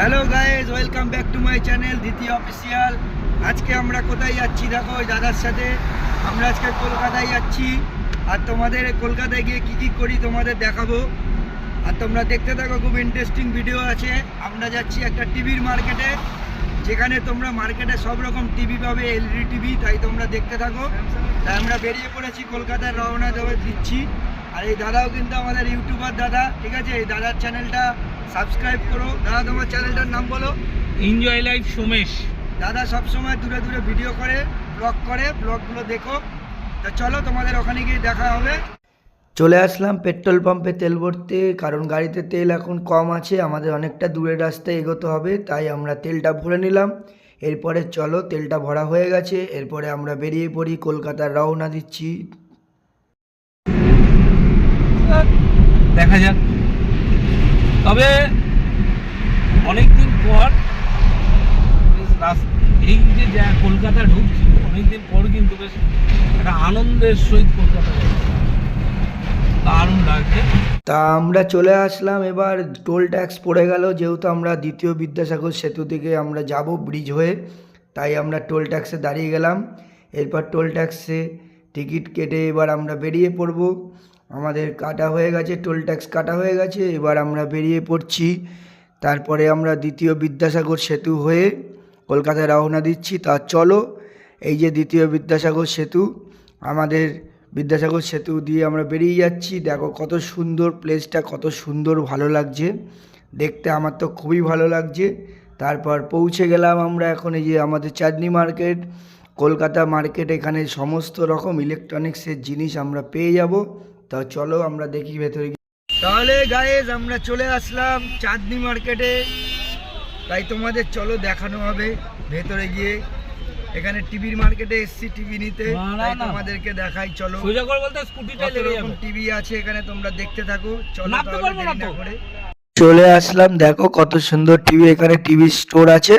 Hello guys welcome back to my channel দ্বিতীয় official আজকে আমরা কোথায় যাচ্ছি? দেখো দাদার সাথে আমরা আজকে কলকাতায় যাচ্ছি। আর তোমাদের কলকাতায় গিয়ে কী কী করি তোমাদের দেখাবো। আর তোমরা দেখতে থাকো, খুব ইন্টারেস্টিং ভিডিও আছে। আমরা যাচ্ছি একটা টিভির মার্কেটে যেখানে তোমরা মার্কেটে সব রকম টিভি পাবে এলইডি টিভি তাই তোমরা দেখতে থাকো। তাই আমরা বেরিয়ে পড়েছি, কলকাতার রওনা দেওয়া দিচ্ছি। আর এই দাদাও কিন্তু আমাদের ইউটিউবার দাদা ঠিক আছে? এই দাদার চ্যানেলটা সাবস্ক্রাইব করো। দাদা তোমার চ্যানেলটার নাম বলো। Enjoy life Somesh. দাদা সবসময় দূরে দূরে ভিডিও করে ব্লগ করে ব্লগগুলো দেখো। তা চলো তোমাদের ওখানে গিয়ে দেখা হবে। চলে আসলাম পেট্রোল পাম্পে তেল ভরতে। কারণ গাড়িতে তেল এখন কম আছে আমাদের অনেকটা দূরের রাস্তায় এগোতে হবে তাই আমরা তেলটা ভরে নিলাম। এরপরে চলো তেলটা ভরা হয়ে গেছে। এরপরে আমরা বেরিয়ে পড়ি কলকাতার রওনা দিচ্ছি। দেখা যাক। তবে অনেকদিন পর এই যে কলকাতা ঢুকছি, অনেকদিন পর কিন্তু বেশ একটা আনন্দের সহিত কলকাতা তা আমরা চলে আসলাম, এবার টোল ট্যাক্স পড়ে গেল, যেহেতু আমরা দ্বিতীয় বিদ্যাসাগর সেতু থেকে আমরা যাব ব্রিজ হয়ে, তাই আমরা টোল ট্যাক্সে দাঁড়িয়ে গেলাম। এরপর টোল ট্যাক্সে টিকিট কেটে এবার আমরা বেরিয়ে পড়ব। আমাদের কাটা হয়ে গেছে টোল ট্যাক্স কাটা হয়ে গেছে, এবার আমরা বেরিয়ে পড়ছি। তারপরে আমরা দ্বিতীয় বিদ্যাসাগর সেতু হয়ে কলকাতায় রওনা দিচ্ছি। তা চলো, এই যে দ্বিতীয় বিদ্যাসাগর সেতু, আমাদের বিদ্যাসাগর সেতু দিয়ে আমরা বেরিয়ে যাচ্ছি। দেখো কত সুন্দর প্লেসটা কত সুন্দর ভালো লাগছে। দেখতে আমার তো খুবই ভালো লাগছে। তারপর পৌঁছে গেলাম আমরা এখন এই যে আমাদের চাঁদনি মার্কেট। কলকাতা মার্কেট এখানে সমস্ত রকম ইলেকট্রনিক্সের জিনিস আমরা পেয়ে যাব। তা চলো আমরা দেখি ভেতরে তাহলে গায়েজ আমরা চলে আসলাম চাঁদনি মার্কেটে তাই তোমাদের চলো দেখানো হবে ভেতরে গিয়ে। এখানে টিভির মার্কেটে এসছি টিভি নিতে। তাই তোমাদেরকে দেখাই চলো। সোজা করে বলতে স্কুটিটা লেগে যাবে। টিভি আছে এখানে তোমরা দেখতে থাকো। চলো তাহলে পারব দেরি না করে। চলে আসলাম। দেখো কত সুন্দর টিভি এখানে টিভি স্টোর আছে।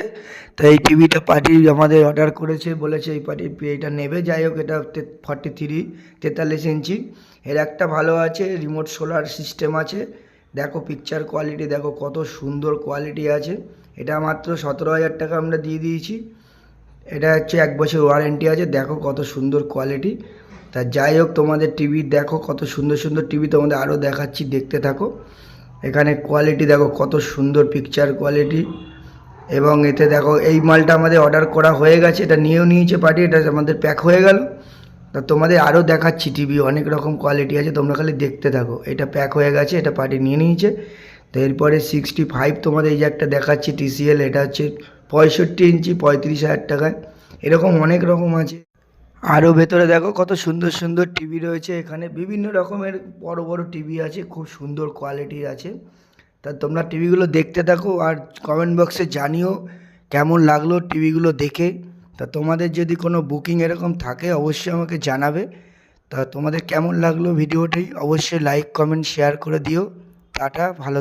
তো এই টিভিটা পার্টি আমাদের অর্ডার করেছে, বলেছে এই পার্টি এটা নেবে। যাই হোক, এটা ফর্টি থ্রি তেতাল্লিশ ইঞ্চি। এর একটা ভালো আছে রিমোট সোলার সিস্টেম আছে। দেখো পিকচার কোয়ালিটি দেখো কত সুন্দর কোয়ালিটি আছে। এটা মাত্র সতেরো হাজার টাকা আমরা দিয়ে দিয়েছি। এটা হচ্ছে এক বছর ওয়ারেন্টি আছে। দেখো কত সুন্দর কোয়ালিটি তা যাই হোক, তোমাদের টিভি দেখো কত সুন্দর সুন্দর টিভি তোমাদের আরও দেখাচ্ছি, দেখতে থাকো। এখানে কোয়ালিটি দেখো, কত সুন্দর পিকচার কোয়ালিটি এবং এতে দেখো, এই মালটা আমাদের অর্ডার করা হয়ে গেছে, এটা নিয়েও নিয়েছে পার্টি এটা আমাদের প্যাক হয়ে গেল। তা তোমাদের আরও দেখাচ্ছি টিভি অনেক রকম কোয়ালিটি আছে, তোমরা খালি দেখতে থাকো। এটা প্যাক হয়ে গেছে, এটা পার্টি নিয়ে নিয়েছে। তো এরপরে সিক্সটি ফাইভ তোমাদের এই যে একটা দেখাচ্ছি টিসিএল এটা হচ্ছে পঁয়ষট্টি ইঞ্চি, পঁয়ত্রিশ হাজার টাকায়। এরকম অনেক রকম আছে। আরও ভেতরে দেখো কত সুন্দর সুন্দর টিভি রয়েছে এখানে। বিভিন্ন রকমের বড় বড় টিভি আছে, খুব সুন্দর কোয়ালিটির আছে। তা তোমরা টিভিগুলো দেখতে থাকো আর কমেন্ট বক্সে জানিও কেমন লাগল টিভিগুলো দেখে। তা তোমাদের যদি কোনো বুকিং এরকম থাকে অবশ্যই আমাকে জানাবে। তা তোমাদের কেমন লাগল ভিডিওটি অবশ্যই লাইক কমেন্ট শেয়ার করে দিও। টাটা, ভালো।